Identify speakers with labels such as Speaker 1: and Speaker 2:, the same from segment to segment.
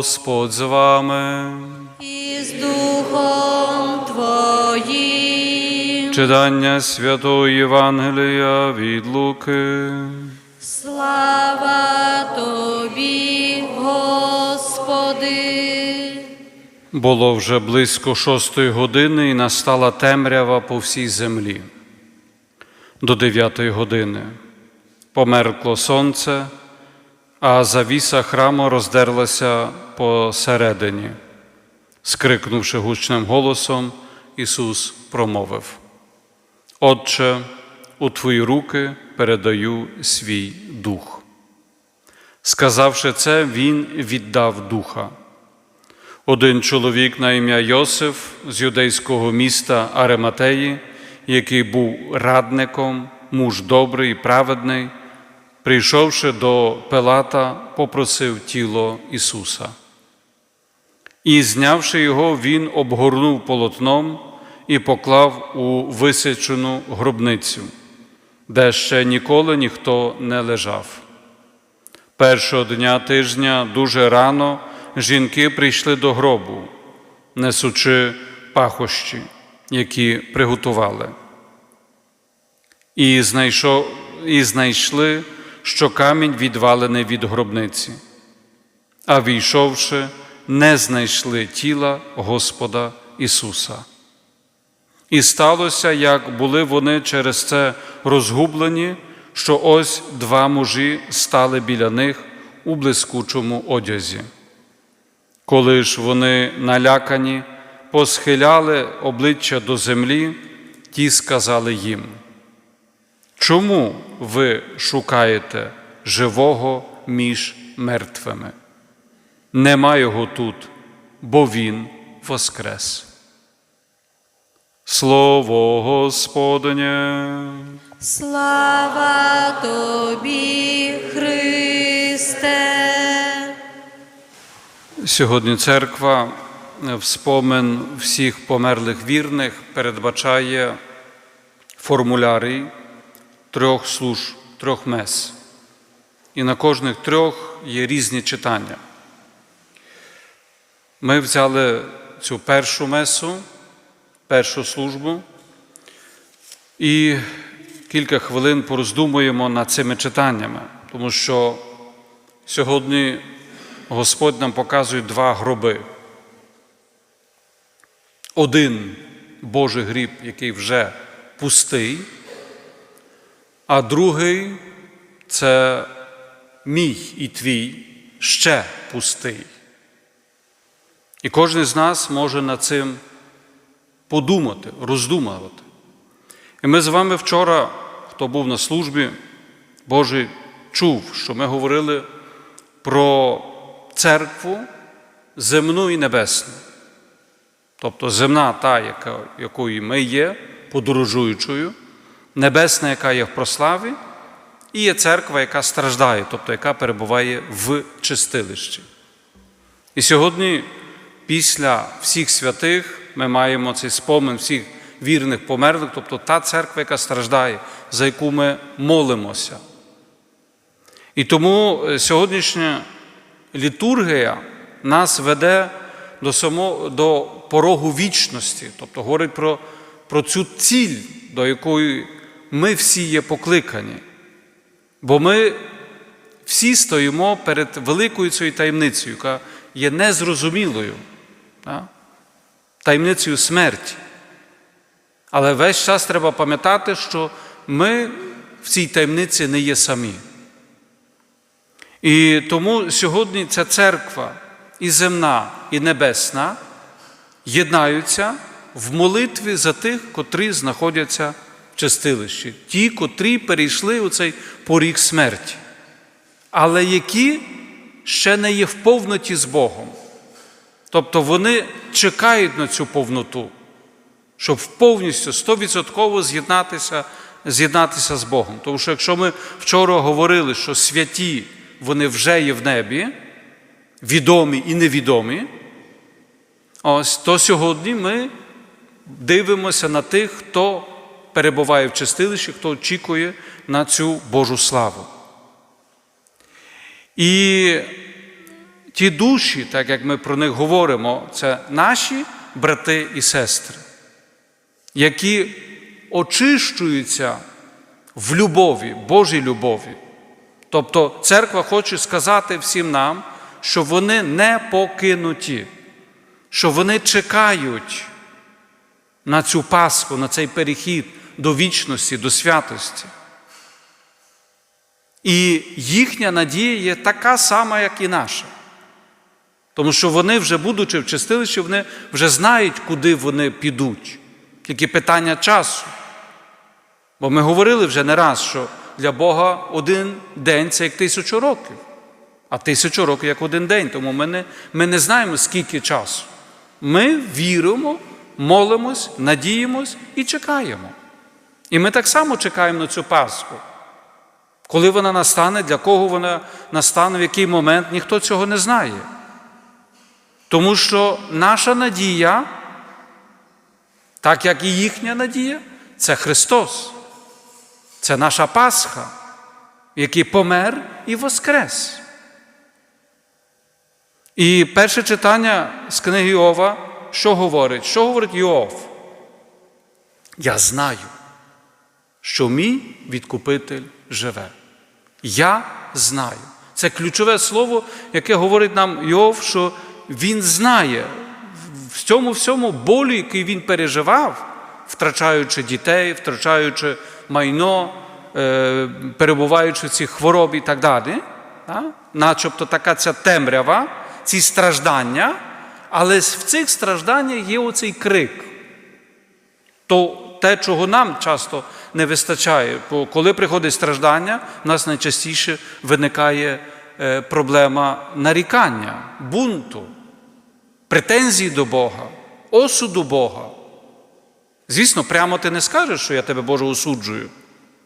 Speaker 1: Господь з вами.
Speaker 2: і з Духом Твоїм.
Speaker 1: Читання Святого Євангелія від Луки.
Speaker 2: Слава Тобі, Господи.
Speaker 1: Було вже близько шостої години і настала темрява по всій землі. До дев'ятої години померкло сонце, а завіса храму роздерлася посередині. Скрикнувши гучним голосом, Ісус промовив: Отче, у Твої руки передаю свій дух. Сказавши це, Він віддав духа. Один чоловік на ім'я Йосиф з юдейського міста Арематеї, який був радником, муж добрий і праведний, прийшовши до Пилата, попросив тіло Ісуса. І, знявши його, він обгорнув полотном і поклав у висячену гробницю, де ще ніколи ніхто не лежав. Першого дня тижня дуже рано жінки прийшли до гробу, несучи пахощі, які приготували. І знайшли, що камінь відвалений від гробниці, а війшовши, не знайшли тіла Господа Ісуса. І сталося, як були вони через це розгублені, що ось два мужі стали біля них у блискучому одязі. Коли ж вони налякані, посхиляли обличчя до землі, ті сказали їм, чому ви шукаєте живого між мертвими? Нема його тут, бо Він воскрес. Слово Господнє.
Speaker 2: Слава Тобі, Христе.
Speaker 1: Сьогодні церква в спомин всіх померлих вірних передбачає формулярій трьох служб, трьох мес. І на кожних трьох є різні читання. Ми взяли цю першу месу, першу службу і кілька хвилин пороздумуємо над цими читаннями, тому що сьогодні Господь нам показує два гроби. Один Божий гріб, який вже пустий, а другий це мій і твій ще пустий. І кожен з нас може над цим подумати, роздумувати. І ми з вами вчора, хто був на службі Божий, чув, що ми говорили про церкву земну і небесну. Тобто земна, та, яка, якою ми є, подорожуючою, небесна, яка є в прославі, і є церква, яка страждає, тобто яка перебуває в чистилищі. І сьогодні, після всіх святих, ми маємо цей спомин всіх вірних померлих, тобто та церква, яка страждає, за яку ми молимося. І тому сьогоднішня літургія нас веде до само, до порогу вічності, тобто говорить про, про цю ціль, до якої ми всі є покликані. Бо ми всі стоїмо перед великою цією таємницею, яка є незрозумілою, таємницею смерті. Але весь час треба пам'ятати, що ми в цій таємниці не є самі. І тому сьогодні ця церква і земна, і небесна єднаються в молитві за тих, котрі знаходяться чистилищі, ті, котрі перейшли у цей поріг смерті, але які ще не є в повноті з Богом. Тобто вони чекають на цю повноту, щоб повністю стовідсотково з'єднатися, з'єднатися з Богом. Тому що якщо ми вчора говорили, що святі вони вже є в небі, відомі і невідомі, ось то сьогодні ми дивимося на тих, хто перебуває в чистилищі, хто очікує на цю Божу славу. І ті душі, так як ми про них говоримо, це наші брати і сестри, які очищуються в любові, Божій любові. Тобто церква хоче сказати всім нам, що вони не покинуті, що вони чекають на цю Пасху, на цей перехід до вічності, до святості. І їхня надія є така сама, як і наша. Тому що вони, вже будучи в чистилищі, вони вже знають, куди вони підуть. Тільки питання часу. Бо ми говорили вже не раз, що для Бога один день це як тисячу років, а тисячу років як один день. Тому ми не, ми не знаємо, скільки часу. Ми віримо, молимось, надіємось і чекаємо. І ми так само чекаємо на цю Пасху. Коли вона настане, для кого вона настане, в який момент, ніхто цього не знає. Тому що наша надія, так як і їхня надія, це Христос. Це наша Пасха, який помер і воскрес. І перше читання з книги Йова, що говорить? Що говорить Йов? Я знаю, що мій відкупитель живе. Я знаю. Це ключове слово, яке говорить нам Йов, що він знає в цьому всьому болю, який він переживав, втрачаючи дітей, втрачаючи майно, е, перебуваючи в цій хворобі і так далі. Начебто така ця темрява, ці страждання, але в цих стражданнях є оцей крик. То те, чого нам часто не вистачає. Бо коли приходить страждання, в нас найчастіше виникає е, проблема нарікання, бунту, претензій до Бога, осуду Бога. Звісно, прямо ти не скажеш, що я тебе Боже осуджую,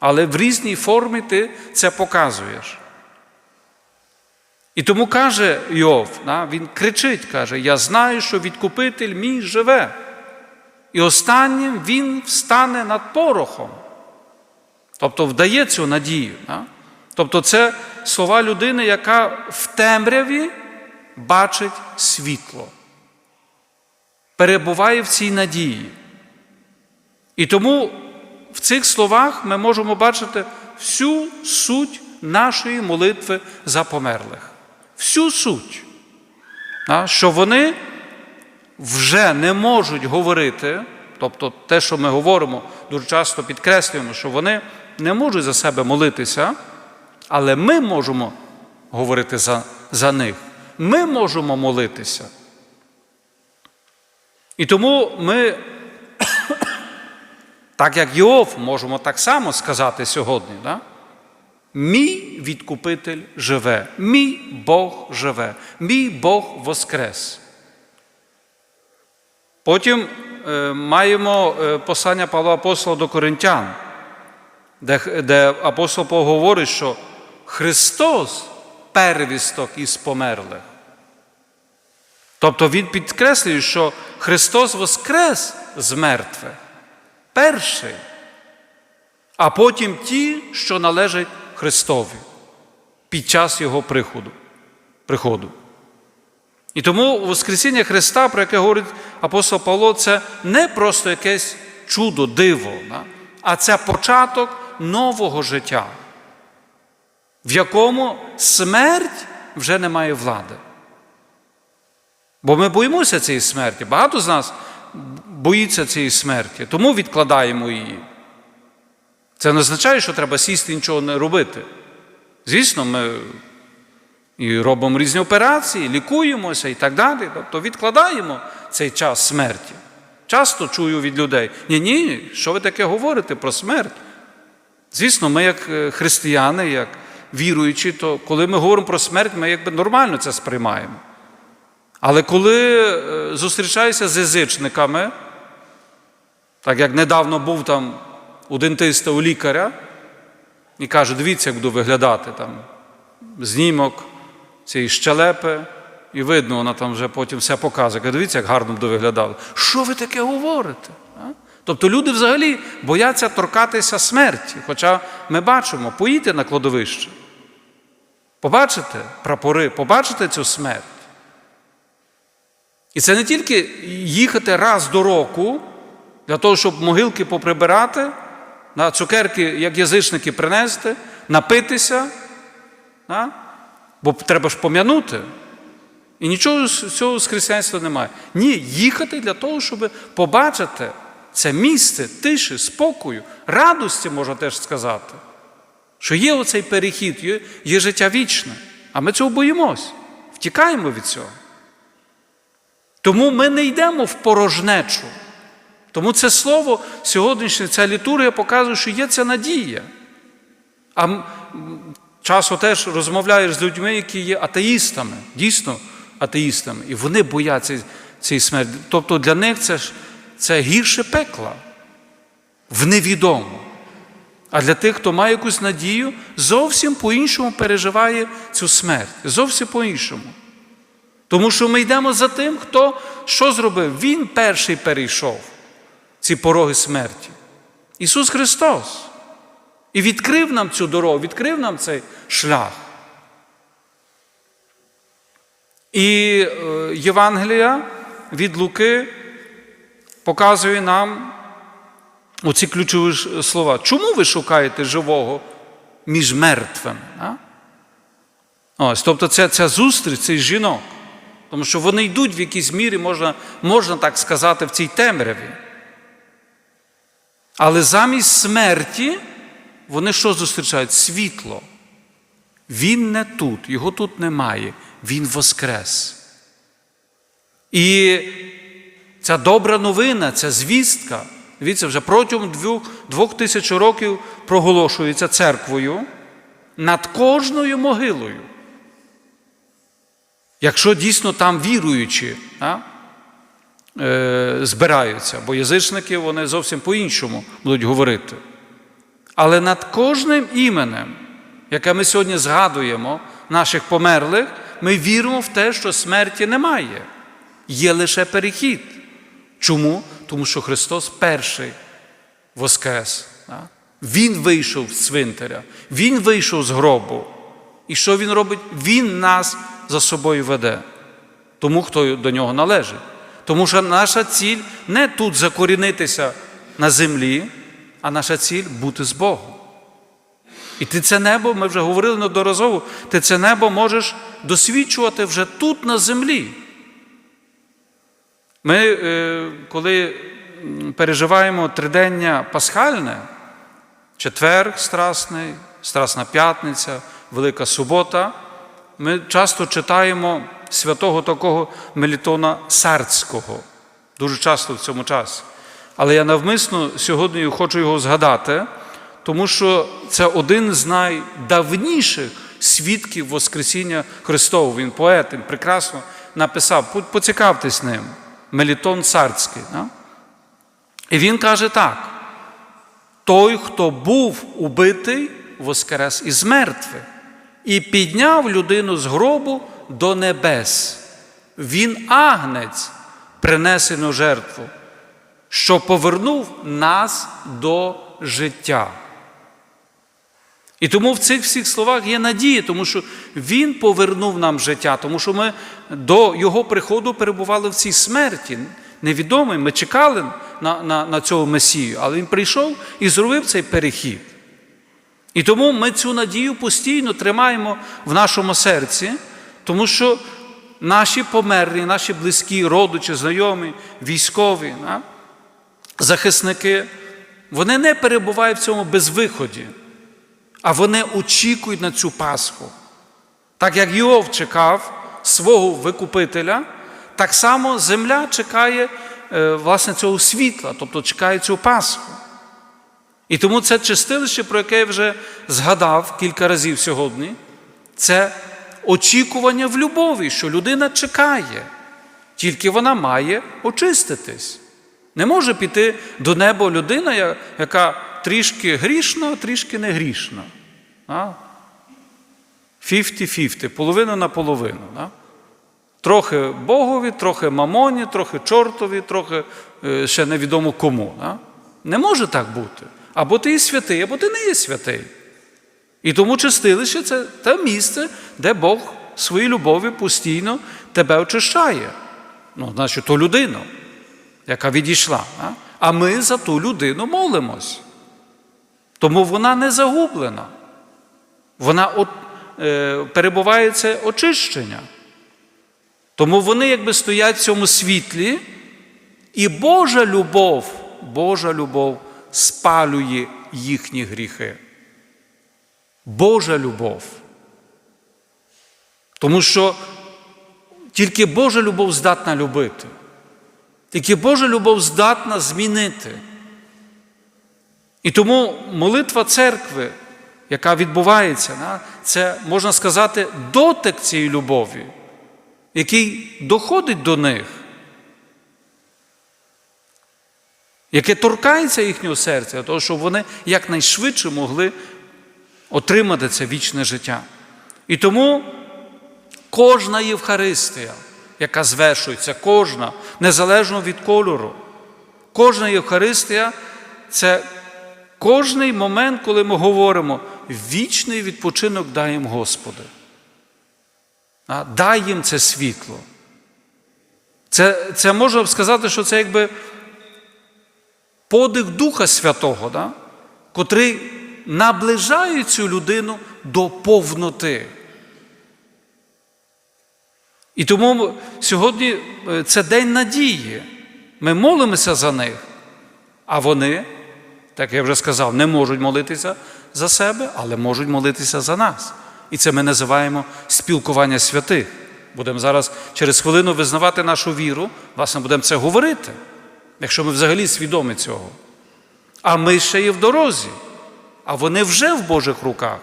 Speaker 1: але в різній формі ти це показуєш. І тому каже Йов, він кричить, каже: Я знаю, що відкупитель мій живе. І останнім він встане над порохом. Тобто вдає цю надію. Тобто, це слова людини, яка в темряві бачить світло, перебуває в цій надії. І тому в цих словах ми можемо бачити всю суть нашої молитви за померлих. Всю суть, що вони вже не можуть говорити, тобто те, що ми говоримо, дуже часто підкреслюємо, що вони не можуть за себе молитися, але ми можемо говорити за, за них. Ми можемо молитися. І тому ми, так як Йов, можемо так само сказати сьогодні. Да? Мій відкупитель живе, мій Бог живе, мій Бог воскрес. Потім е, маємо е, послання Павла Апостола до Коринтян, де, де апостол Павло говорить, що Христос первісток із померлих. Тобто Він підкреслює, що Христос воскрес з мертвих, перший, а потім ті, що належать Христові під час Його приходу. приходу. І тому Воскресіння Христа, про яке говорить апостол Павло, це не просто якесь чудо, диво, а це початок нового життя, в якому смерть вже не має влади. Бо ми боїмося цієї смерті. Багато з нас боїться цієї смерті, тому відкладаємо її. Це не означає, що треба сісти і нічого не робити. Звісно, ми і робимо різні операції, лікуємося і так далі. Тобто відкладаємо цей час смерті. Часто чую від людей: ні, ні, що ви таке говорите про смерть? Звісно, ми, як е, християни, як віруючі, то коли ми говоримо про смерть, ми якби нормально це сприймаємо. Але коли е, зустрічаюся з язичниками, так як недавно був там у дентиста, у лікаря, і каже, дивіться, як буду виглядати там знімок цієї щелепи, і видно, вона там вже потім все показує. Каже, дивіться, як гарно буду виглядати. Що ви таке говорите? Тобто люди взагалі бояться торкатися смерті. Хоча ми бачимо, поїдьте на кладовище. Побачите прапори, побачите цю смерть. І це не тільки їхати раз до року для того, щоб могилки поприбирати, на цукерки, як язичники, принести, напитися, бо треба ж пом'янути. І нічого з цього з християнства немає. Ні, їхати для того, щоб побачити це місце тиші, спокою, радості, можна теж сказати. Що є оцей перехід, є, є життя вічне. А ми цього боїмось, втікаємо від цього. Тому ми не йдемо в порожнечу. Тому це слово сьогоднішнє, ця літургія показує, що є ця надія. А м, теж розмовляєш з людьми, які є атеїстами, дійсно атеїстами, і вони бояться цієї смерті. Тобто для них це ж це гірше пекла в невідомо. А для тих, хто має якусь надію, зовсім по-іншому переживає цю смерть. Зовсім по-іншому. Тому що ми йдемо за тим, хто що зробив? Він перший перейшов ці пороги смерті. Ісус Христос. І відкрив нам цю дорогу, відкрив нам цей шлях. І е, Євангелія від Луки показує нам оці ключові слова. Чому ви шукаєте живого між мертвими? А? Ось, тобто це ця зустріч цих жінок. Тому що вони йдуть в якійсь мірі, можна, можна так сказати, в цій темряві. Але замість смерті вони що зустрічають? Світло. Він не тут, його тут немає, він воскрес. І ця добра новина, ця звістка, дивіться, вже протягом двох, двох тисяч років проголошується церквою над кожною могилою. Якщо дійсно там віруючі а, е, збираються, бо язичники вони зовсім по-іншому будуть говорити. Але над кожним іменем, яке ми сьогодні згадуємо, наших померлих, ми віримо в те, що смерті немає. Є лише перехід. Чому? Тому що Христос перший воскрес. Він вийшов з цвинтаря, Він вийшов з гробу. І що Він робить? Він нас за собою веде. Тому, хто до нього належить. Тому що наша ціль не тут закорінитися на землі, а наша ціль бути з Богом. І ти це небо, ми вже говорили неодноразово, ти це небо можеш досвідчувати вже тут на землі. Ми, е, коли переживаємо тридення пасхальне, четвер страсний, страсна п'ятниця, Велика субота, ми часто читаємо святого такого Мелітона Сарцького, дуже часто в цьому часі. Але я навмисно сьогодні хочу його згадати, тому що це один з найдавніших свідків Воскресіння Христового. Він поет, він прекрасно написав. Поцікавтесь ним. Мелітон Царський. Да? І він каже так: той, хто був убитий, воскрес із мертвих і підняв людину з гробу до небес. Він агнець, принесену жертву, що повернув нас до життя. І тому в цих всіх словах є надія, тому що Він повернув нам життя, тому що ми до Його приходу перебували в цій смерті. Невідомий, ми чекали на, на, на цього Месію, але Він прийшов і зробив цей перехід. І тому ми цю надію постійно тримаємо в нашому серці, тому що наші померлі, наші близькі, родичі, знайомі, військові, захисники, вони не перебувають в цьому безвиході, а вони очікують на цю Пасху. Так як Йов чекав свого викупителя, так само земля чекає е, власне цього світла, тобто чекає цю Пасху. І тому це чистилище, про яке я вже згадав кілька разів сьогодні, це очікування в любові, що людина чекає, тільки вона має очиститись. Не може піти до неба людина, яка трішки грішна, а трішки не грішна. А? 50-50, половина на половину. Да? Трохи Богові, трохи мамоні, трохи чортові, трохи е, ще невідомо кому. Не може так бути. Або ти є святий, або ти не є святий. І тому чистилище це те місце, де Бог своєю любов'ю постійно тебе очищає. Ну, значить, ту людину, яка відійшла. А ми за ту людину молимось. Тому вона не загублена. Вона от, е, перебуває це очищення. Тому вони якби стоять в цьому світлі, і Божа любов, Божа любов спалює їхні гріхи. Божа любов. Тому що тільки Божа любов здатна любити. Тільки Божа любов здатна змінити. І тому молитва церкви, яка відбувається, це, можна сказати, дотик цієї любові, який доходить до них, яке торкається їхнього серця, того, щоб вони якнайшвидше могли отримати це вічне життя. І тому кожна Євхаристія, яка звершується, кожна, незалежно від кольору, кожна Євхаристія це кожний момент, коли ми говоримо, вічний відпочинок дай їм Господи. Дай їм це світло. Це, це можна сказати, що це якби подих Духа Святого, да? котрий наближає цю людину до повноти. І тому сьогодні е, це день надії. Ми молимося за них, а вони, так я вже сказав, не можуть молитися за себе, але можуть молитися за нас. І це ми називаємо спілкування святих. Будемо зараз через хвилину визнавати нашу віру, власне, будемо це говорити, якщо ми взагалі свідомі цього. А ми ще є в дорозі, а вони вже в Божих руках.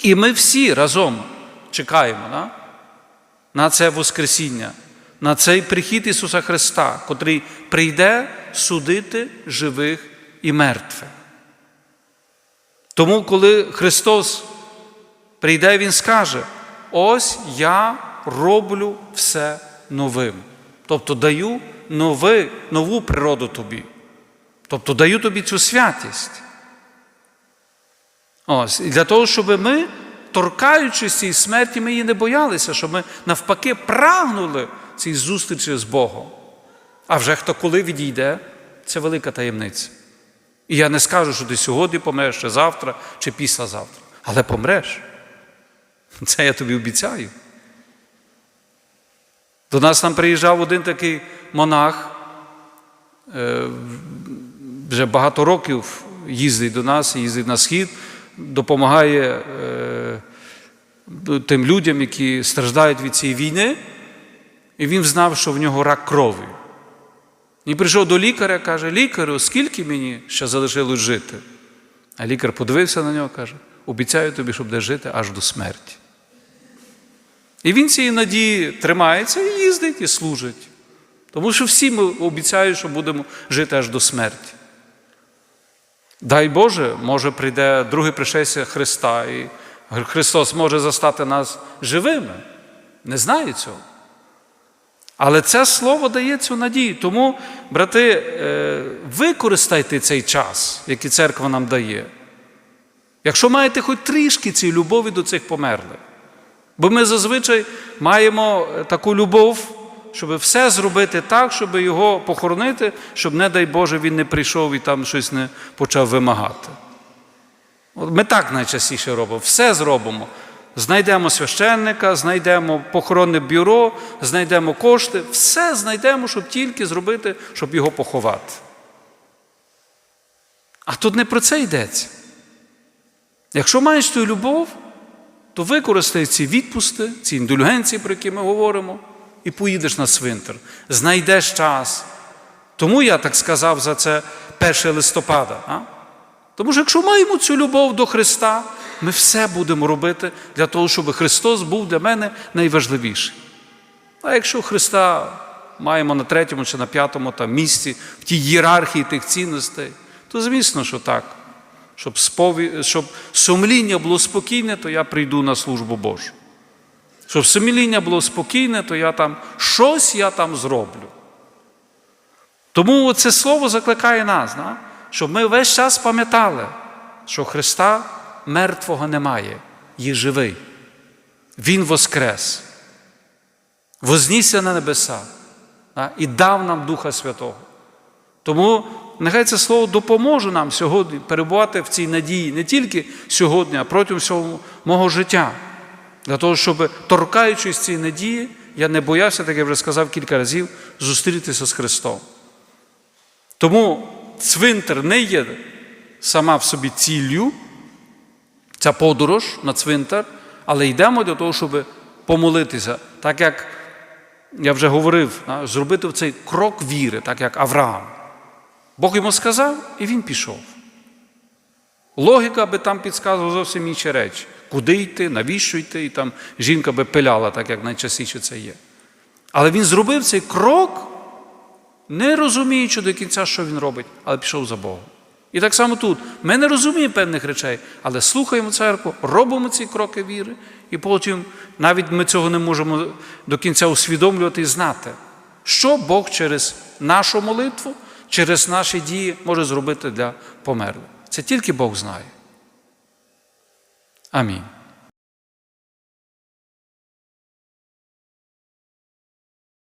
Speaker 1: І ми всі разом чекаємо на, на це Воскресіння, на цей прихід Ісуса Христа, котрий прийде судити живих і мертвих. Тому, коли Христос прийде, Він скаже: ось я роблю все новим. Тобто даю нови, нову природу тобі. Тобто даю тобі цю святість. Ось, і для того, щоб ми, торкаючись цієї смерті, ми її не боялися, щоб ми навпаки прагнули цій зустрічі з Богом. А вже хто коли відійде, це велика таємниця. І я не скажу, що ти сьогодні помреш, чи завтра, чи післязавтра. Але помреш. Це я тобі обіцяю. До нас там приїжджав один такий монах, е, вже багато років їздить до нас, їздить на схід, допомагає е, тим людям, які страждають від цієї війни, і він знав, що в нього рак крові. І прийшов до лікаря, каже, лікарю, скільки мені ще залишилось жити? А лікар подивився на нього каже, обіцяю тобі, щоб де жити аж до смерті. І він цієї надії тримається і їздить, і служить. Тому що всі ми обіцяють, що будемо жити аж до смерті. Дай Боже, може прийде друге пришестя Христа, і Христос може застати нас живими. Не знаю цього. Але це слово дає цю надію. Тому, брати, е, використайте цей час, який церква нам дає. Якщо маєте хоч трішки цієї любові до цих померлих. Бо ми зазвичай маємо таку любов, щоб все зробити так, щоб його похоронити, щоб, не дай Боже, він не прийшов і там щось не почав вимагати. Ми так найчастіше робимо. Все зробимо. Знайдемо священника, знайдемо похоронне бюро, знайдемо кошти, все знайдемо, щоб тільки зробити, щоб його поховати. А тут не про це йдеться. Якщо маєш цю любов, то використай ці відпусти, ці індульгенції, про які ми говоримо, і поїдеш на свинтер. Знайдеш час. Тому я так сказав за це 1 листопада. А? Тому що якщо маємо цю любов до Христа, ми все будемо робити для того, щоб Христос був для мене найважливіший. А якщо Христа маємо на третьому чи на п'ятому там місці, в тій ієрархії тих цінностей, то звісно, що так. Щоб, спові... щоб сумління було спокійне, то я прийду на службу Божу. Щоб сумління було спокійне, то я там щось я там зроблю. Тому це слово закликає нас, да? Щоб ми весь час пам'ятали, що Христа мертвого немає, є живий. Він воскрес, вознісся на небеса і дав нам Духа Святого. Тому нехай це слово допоможе нам сьогодні перебувати в цій надії не тільки сьогодні, а протягом всього мого життя. Для того, щоб, торкаючись цієї надії, я не боявся, так я вже сказав кілька разів, зустрітися з Христом. Тому цвинтар не є сама в собі ціллю, ця подорож на цвинтар, але йдемо для того, щоб помолитися, так як я вже говорив, зробити цей крок віри, так як Авраам. Бог йому сказав, і він пішов. Логіка би там підказувала зовсім інші речі. Куди йти, навіщо йти, і там жінка би пиляла, так як найчастіше це є. Але він зробив цей крок, не розуміючи до кінця, що він робить, але пішов за Богом. І так само тут. Ми не розуміємо певних речей, але слухаємо церкву, робимо ці кроки віри, і потім навіть ми цього не можемо до кінця усвідомлювати і знати, що Бог через нашу молитву, через наші дії може зробити для померлих. Це тільки Бог знає. Амінь.